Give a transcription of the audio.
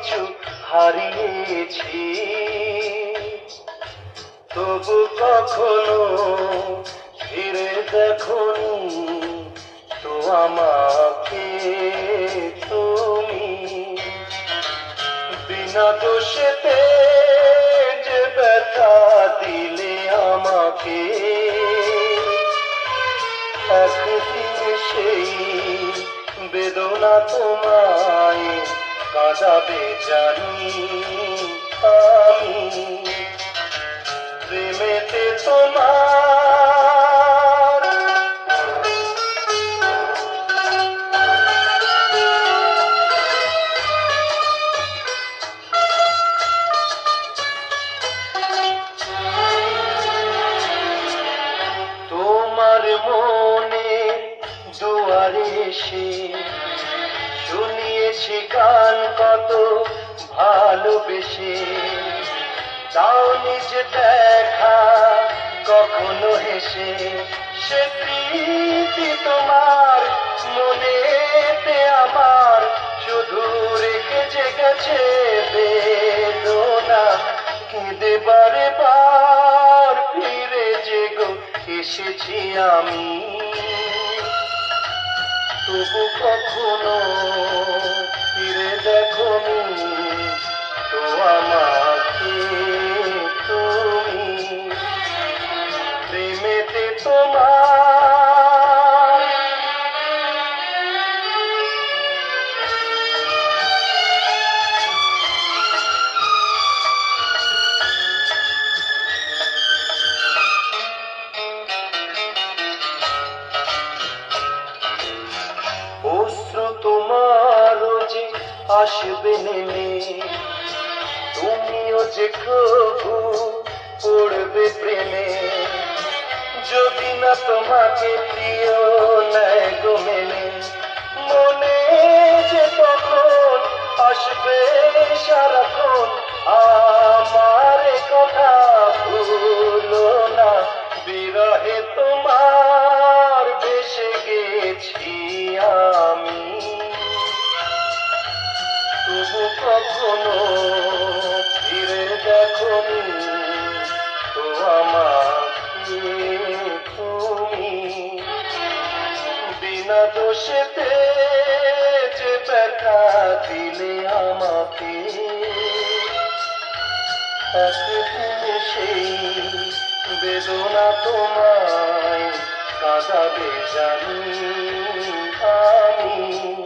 কিছু হারিয়েছি। তবু কখনো ফিরে দেখনি তো আমাকে তুমি। বিনা দোষেতে যে ব্যথা দিলে আমাকে, একদিন সেই বেদনা তোমায় কাঁদাবে জানি আমি। প্রেমেতে তোমার। তোমার মনে দুয়ারে এসে শুনিয়েছি গান কত ভালোবেসে। তাও নিজ দেখা, কখনো হেসে। সে প্রীতি তোমার মনেতে আমার, শুধু রেখেছে গেছে বেদনা। কেঁদে বারে বার ফিরে যে গো এসেছি আমি। তবু কখনো ফিরে দেখো তো আমাকে তুমি। প্রেমেতে তোমার আসবে নেমে তুমিও যে কবু পড়বে প্রেমে, যদি না তোমাকে প্রিয় নেয় মেনে। মনে যে তখন আসবে সারাক্ষণ, আমার কথা ভুলো না। বিরহে তোমার বেশে গেছি আমি। কখনো ফিরে দেখো তো আমাকে তুমি। বিনা দোষেতে যে ব্যথা দিলে আমাকে একদিন সেই বেদনা তোমায় কাঁদাবে জানি আমি।